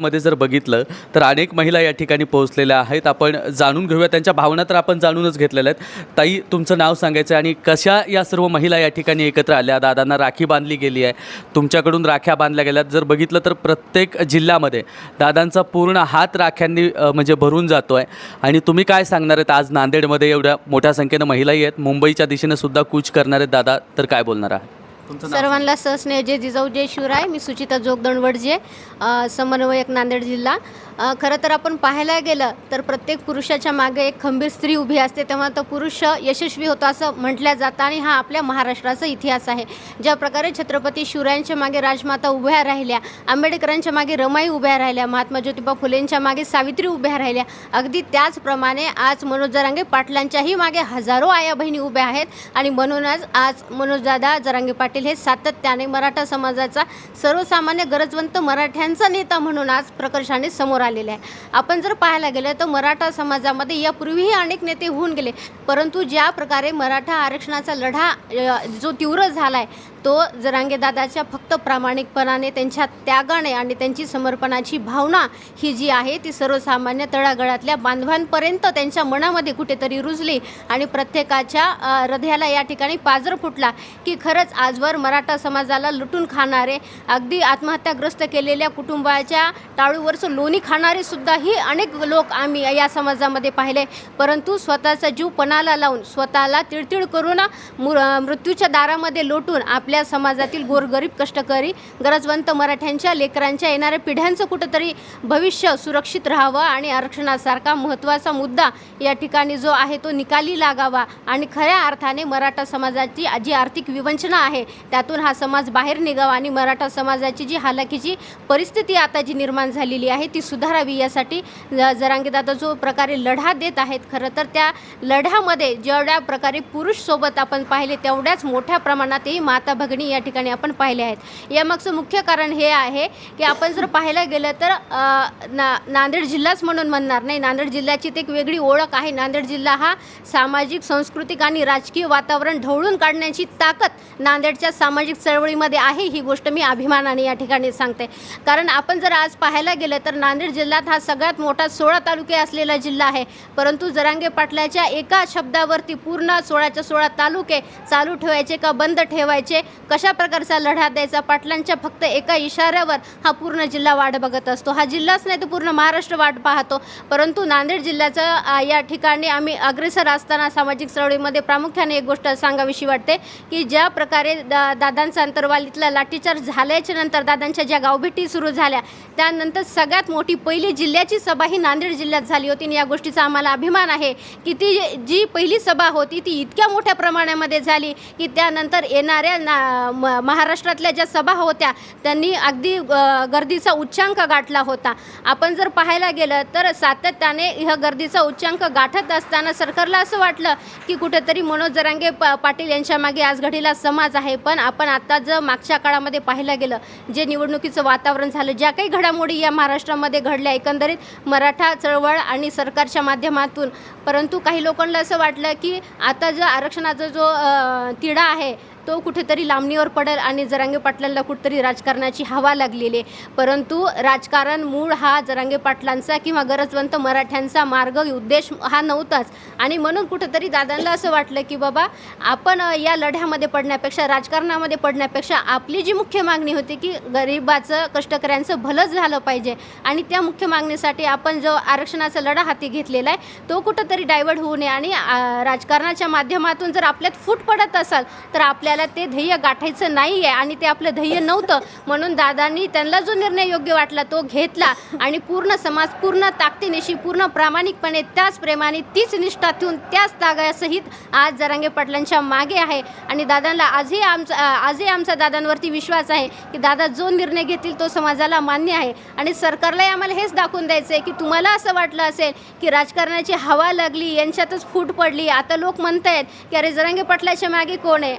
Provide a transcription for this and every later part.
मध्ये जर बघितलं तर अनेक महिला या ठिकाणी पोहोचलेल्या आहेत. आपण जाणून घेऊया त्यांच्या भावना तर आपण जाणूनच घेतलेल्या आहेत. ताई तुमचं नाव सांगायचं आहे आणि कशा या सर्व महिला या ठिकाणी एकत्र आल्या? दादांना राखी बांधली गेली आहे. तुमच्याकडून राख्या बांधल्या गेल्यात. जर बघितलं तर प्रत्येक जिल्ह्यामध्ये दादांचा पूर्ण हात राख्यांनी म्हणजे भरून जातो आहे आणि तुम्ही काय सांगणार आहेत? आज नांदेडमध्ये एवढ्या मोठ्या संख्येनं महिलाही आहेत. मुंबईच्या दिशेनं सुद्धा कूच करणार आहेत. दादा तर काय बोलणार आहात? सर्वांना सहस्नेह जय जिजाऊ जय शिवराय. मी सुचिता जोगदंडवडजे अ, समन्वयक नांदेड जिल्हा. खरं तर आपण पाहायला गेलं तर प्रत्येक पुरुषाच्या मागे एक खंबीर स्त्री उभी असते तेव्हा तो पुरुष यशस्वी होतो असं म्हटलं जातं आणि हा आपल्या महाराष्ट्राचा इतिहास आहे. ज्या प्रकारे छत्रपती शिवरायांच्या मागे राजमाता उभ्या राहिल्या आंबेडकरांच्या मागे रमाई उभ्या राहिल्या महात्मा ज्योतिबा फुलेंच्या मागे सावित्री उभ्या राहिल्या अगदी त्याचप्रमाणे आज मनोज जरांगे पाटलांच्याही मागे हजारो आया बहिणी उभ्या आहेत आणि म्हणूनच आज मनोजदादा जरांगे पाटील हे सातत्याने मराठा समाजाचा सर्वसामान्य गरजवंत मराठ्यांचा नेता म्हणून आज प्रकर्षाने समोर आलेले आहे. आपण जर पाहायला गेलं तर मराठा समाजामध्ये यापूर्वीही अनेक नेते होऊन गेले. परंतु ज्या प्रकारे मराठा आरक्षणाचा लढा जो तीव्र झाला आहे तो जरांगेदादाच्या फक्त प्रामाणिकपणाने त्यांच्या त्यागाने आणि त्यांची समर्पणाची भावना ही जी आहे ती सर्वसामान्य तळागळातल्या बांधवांपर्यंत त्यांच्या मनामध्ये कुठेतरी रुजली आणि प्रत्येकाच्या हृदयाला या ठिकाणी पाजर फुटला की खरंच आजवर मराठा समाजाला लुटून खाणारे अगदी आत्महत्याग्रस्त केलेल्या कुटुंबाच्या टाळूवरचं लोणी खाणारे सुद्धाही अनेक लोक आम्ही या समाजामध्ये पाहिले. परंतु स्वतःचा जीव पणाला लावून स्वतःला तिळतिळ करून मृत्यूच्या दारामध्ये लोटून आपल्या समाजातील गोरगरीब कष्टकरी गरजवंत मराठ्यांच्या लेकरांच्या येणाऱ्या पिढ्यांचं कुठंतरी भविष्य सुरक्षित राहावं आणि आरक्षणासारखा महत्त्वाचा मुद्दा या ठिकाणी जो आहे तो निकाली लागावा आणि खऱ्या अर्थाने मराठा समाजाची जी आर्थिक विवंचना आहे त्यातून हा समाज बाहेर निघावा आणि मराठा समाजाची जी हालाकीची परिस्थिती आता जी निर्माण झालेली आहे ती सुद्धा सुधारावी यासाठी ज- जो प्रकारे लढा देत आहेत खरं तर त्या लढ्यामध्ये जेवढ्या प्रकारे पुरुष सोबत आपण पाहिले तेवढ्याच मोठ्या प्रमाणातही माता भगिनी या ठिकाणी आपण पाहिले आहेत. यामागचं मुख्य कारण हे आहे की आपण जर पाहायला गेलं तर ना नांदेड जिल्हाच म्हणून म्हणणार नाही. नांदेड जिल्ह्याची ती एक वेगळी ओळख आहे. नांदेड जिल्हा हा सामाजिक सांस्कृतिक आणि राजकीय वातावरण ढवळून काढण्याची ताकद नांदेडच्या सामाजिक चळवळीमध्ये आहे ही गोष्ट मी अभिमानाने या ठिकाणी सांगते. कारण आपण जर आज पाहायला गेलं तर नांदेड जिल्ह्यात हा सगळ्यात मोठा सोळा तालुके असलेला जिल्हा आहे. परंतु जरांगे पाटलाच्या एका शब्दावरती पूर्ण सोळाच्या सोळा तालुके चालू ठेवायचे का बंद ठेवायचे? कशा प्रकारचा लढा द्यायचा? पाटलांच्या फक्त एका इशाऱ्यावर हा पूर्ण जिल्हा वाट बघत असतो. हा जिल्हाच नाही तर पूर्ण महाराष्ट्र वाट पाहतो. परंतु नांदेड जिल्ह्याचं या ठिकाणी आम्ही अग्रेसर असताना सामाजिक चळवळीमध्ये प्रामुख्याने एक गोष्ट सांगावीशी वाटते की ज्या प्रकारे दा दादांचा अंतरवालीतला लाठीचार्ज झाल्याच्यानंतर दादांच्या ज्या गावभेटी सुरू झाल्या त्यानंतर सगळ्यात मोठी पहिली जिल्ह्याची सभा ही नांदेड जिल्ह्यात झाली होती आणि या गोष्टीचा आम्हाला अभिमान आहे की ती जी पहिली सभा होती ती इतक्या मोठ्या प्रमाणामध्ये झाली की त्यानंतर येणाऱ्या ना म- महाराष्ट्रातल्या ज्या सभा होत्या त्यांनी अगदी गर्दीचा उच्चांक गाठला होता. आपण जर पाहायला गेलं तर सातत्याने ह्या गर्दीचा उच्चांक गाठत असताना सरकारला असं वाटलं की कुठेतरी मनोज जरांगे प पाटील यांच्या मागे आज घडीला समाज आहे. पण आपण आता जर मागच्या काळामध्ये पाहायला गेलं जे निवडणुकीचं वातावरण झालं ज्या काही घडामोडी या महाराष्ट्रामध्ये घडल्या एकंदरीत मराठा चळवळ आणि सरकारच्या माध्यमातून. परंतु काही लोकांना असं वाटलं की आता जो आरक्षणाचा जो तिढा आहे तो कुठेतरी लांबणीवर पडेल आणि जरांगे पाटलांना कुठेतरी राजकारणाची हवा लागलेली आहे. परंतु राजकारण मूळ हा जरांगे पाटलांचा किंवा गरजवंत मराठ्यांचा मार्ग उद्देश हा नव्हताच. आणि म्हणून कुठेतरी दादांना असं वाटलं की बाबा आपण या लढ्यामध्ये पडण्यापेक्षा राजकारणामध्ये पडण्यापेक्षा आपली जी मुख्य मागणी होती की गरिबाचं कष्टकऱ्यांचं भलंच झालं पाहिजे. आणि त्या मुख्य मागणीसाठी आपण जो आरक्षणाचा लढा हाती घेतलेला आहे तो कुठंतरी डायवर्ट होऊ नये. आणि राजकारणाच्या माध्यमातून जर आपल्यात फूट पडत असाल तर आपल्या आपल्याला ते ध्येय गाठायचं नाही आहे आणि ते आपलं ध्येय नव्हतं म्हणून दादांनी त्यांना जो निर्णय योग्य वाटला तो घेतला आणि पूर्ण समाज पूर्ण ताकदीनिशी पूर्ण प्रामाणिकपणे त्याच प्रेमाने तीच निष्ठा ठेवून त्याच तागासहित आज जरांगे पाटलांच्या मागे आहे. आणि दादांना आजही आमचा आजही आमचा दादांवरती विश्वास आहे की दादा जो निर्णय घेतील तो समाजाला मान्य आहे. आणि सरकारलाही आम्हाला हेच दाखवून द्यायचं आहे की तुम्हाला असं वाटलं असेल की राजकारणाची हवा लागली यांच्यातच फूट पडली. आता लोक म्हणत आहेत की अरे जरांगे पाटलाच्या मागे कोण आहे?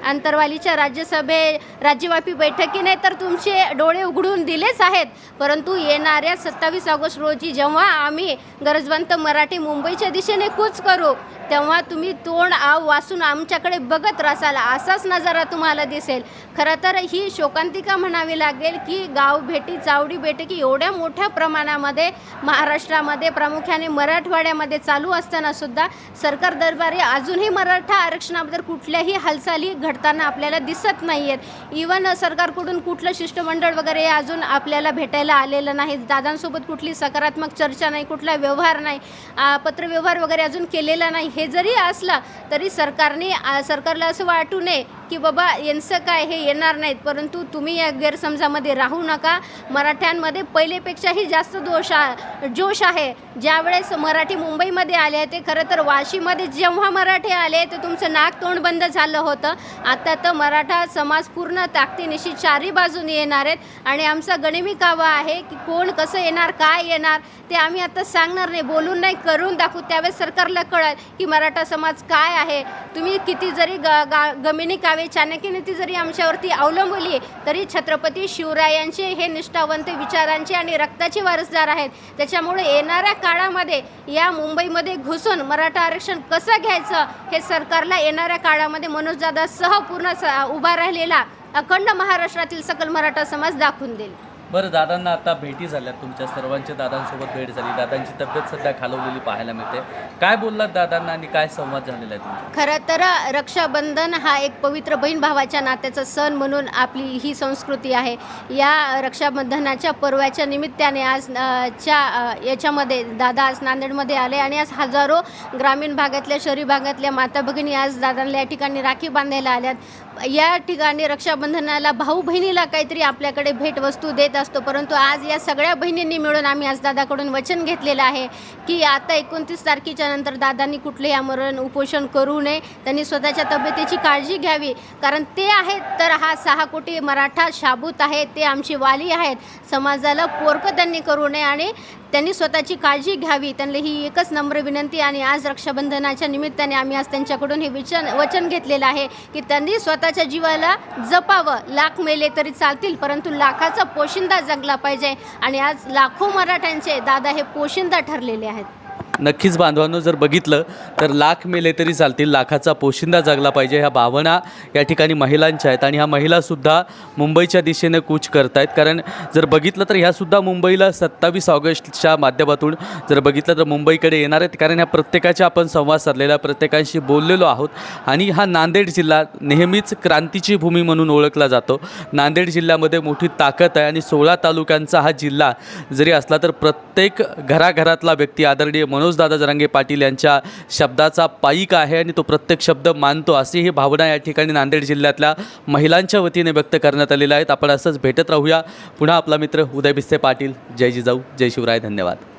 महापालिका राज्यसभे राज्यव्यापी बैठकीने तर तुमचे डोळे उघडून दिलेच आहेत. परंतु येणाऱ्या सत्तावीस ऑगस्ट रोजी जेव्हा आम्ही गरजवंत मराठी मुंबईच्या दिशेने कूच करू तेव्हा तुम्ही तोंड आव वाचून आमच्याकडे बघत रासाल असाच नजारा तुम्हाला दिसेल. खरं तर ही शोकांतिका म्हणावी लागेल की गाव भेटी चावडी भेटी की एवढ्या मोठ्या प्रमाणामध्ये महाराष्ट्रामध्ये प्रामुख्याने मराठवाड्यामध्ये चालू असताना सुद्धा सरकार दरबारी अजूनही मराठा आरक्षणाबद्दल कुठल्याही हालचाली घडताना आपल्याला दिसत नाही आहेत इवन सरकारकडून कुठलं शिष्टमंडळ वगैरे अजून आपल्याला भेटायला आलेलं नाही. दादांसोबत कुठली सकारात्मक चर्चा नाही कुठला व्यवहार नाही पत्रव्यवहार वगैरे अजून केलेला नाही. हे जरी असला तरी सरकारने सरकारला असं वाटू नये की बाबा यांचं काय हे येणार नाहीत. परंतु तुम्ही या गैरसमजामध्ये राहू नका. मराठ्यांमध्ये पहिलेपेक्षाही जास्त दोष जोश आहे. ज्यावेळेस मराठी मुंबईमध्ये आले ते खरं तर वाशीमध्ये जेव्हा मराठी आले तर तुमचं नाक तोंड बंद झालं होतं. आता तर मराठा समाज पूर्ण ताकदीनिशी चारी बाजूने येणार आहेत. आणि आमचा गणिमी कावा आहे की कोण कसं येणार काय येणार ते आम्ही आता सांगणार नाही. बोलून नाही करून दाखवू. त्यावेळेस सरकारला कळेल की मराठा समाज काय आहे. तुम्ही किती जरी ग गा गमिनी कावे चाणक्य नीती जरी आमच्यावरती अवलंबली तरी छत्रपती शिवरायांचे हे निष्ठावंत विचारांचे आणि रक्ताचे वारसदार आहेत. त्याच्यामुळे येणाऱ्या काळामध्ये या मुंबईमध्ये घुसून मराठा आरक्षण कसं घ्यायचं हे सरकारला येणाऱ्या काळामध्ये मनोजदादा सह पूर्ण स- उभा राहिलेला अखंड महाराष्ट्रातील सकल मराठा समाज दाखवून देईल. बरं दादांना आता भेटी झाल्या तुमच्या सर्वांच्या दादांसोबत भेट झाली. दादांची तब्येत सध्या खालवलेली पाहायला मिळते. काय बोललात दादांना आणि काय संवाद झालेला आहे तुमचा? खरं तर रक्षाबंधन हा एक पवित्र बहीण भावाच्या नात्याचा सण म्हणून आपली ही संस्कृती आहे. या रक्षाबंधनाच्या पर्वाच्या निमित्ताने आज अ, च्या अ, याच्यामध्ये दादा आज नांदेडमध्ये आले आणि आज हजारो ग्रामीण भागातल्या शहरी भागातल्या माता भगिनी आज दादांना या ठिकाणी राखी बांधायला आल्यात. या ठिकाणी रक्षाबंधनाला भाऊ बहिणीला काहीतरी आपल्याकडे भेटवस्तू देत असतो. परंतु आज या सगळ्या बहिणींनी मिळून आम्ही आज दादाकडून वचन घेतलेलं आहे की आता एकोणतीस तारखेच्या नंतर दादांनी कुठलेही आमरण उपोषण करू नये. त्यांनी स्वतःच्या तब्येतीची काळजी घ्यावी. कारण ते आहेत तर हा सहा कोटी मराठा शाबूत आहे. ते आमची वाली आहेत. समाजाला पोरकं त्यांनी करू नये आणि त्यांनी स्वतःची काळजी घ्यावी. त्यांना ही एकच नम्र विनंती आणि आज रक्षाबंधनाच्या निमित्ताने आम्ही आज त्यांच्याकडून हे विचन वचन घेतलेलं आहे की त्यांनी स्वतःच्या जीवाला जपावं. लाख मेले तरी चालतील परंतु लाखाचं पोषण पोशिंदा जगला पाहिजे. आणि आज लाखो मराठ्यांचे दादा हे पोशिंदा ठरलेले आहेत. नक्कीच बांधवांनो जर बघितलं तर लाख मेले तरी चालतील. लाखाचा पोशिंदा जगला पाहिजे ह्या भावना या ठिकाणी महिलांच्या आहेत. आणि ह्या महिलासुद्धा मुंबईच्या दिशेने कूच करत आहेत कारण जर बघितलं तर ह्यासुद्धा मुंबईला सत्तावीस ऑगस्टच्या माध्यमातून जर बघितलं तर मुंबईकडे येणार आहेत. कारण ह्या प्रत्येकाच्या आपण संवाद साधलेला प्रत्येकाशी बोललेलो आहोत. आणि हा नांदेड जिल्हा नेहमीच क्रांतीची भूमी म्हणून ओळखला जातो. नांदेड जिल्ह्यामध्ये मोठी ताकद आहे आणि सोळा तालुक्यांचा हा जिल्हा जरी असला तर प्रत्येक घराघरातला व्यक्ती आदरणीय मनोजदादा जरांगे पाटील यांच्या शब्दाचा पाईक आहे आणि तो प्रत्येक शब्द मानतो. अशी ही भावना या ठिकाणी नांदेड जिल्ह्यातल्या महिलांच्या वतीने व्यक्त करण्यात आलेल्या आहेत. आपण असंच भेटत राहूया. पुन्हा आपला मित्र उदय बिस्से पाटील. जय जिजाऊ. जय शिवराय. धन्यवाद.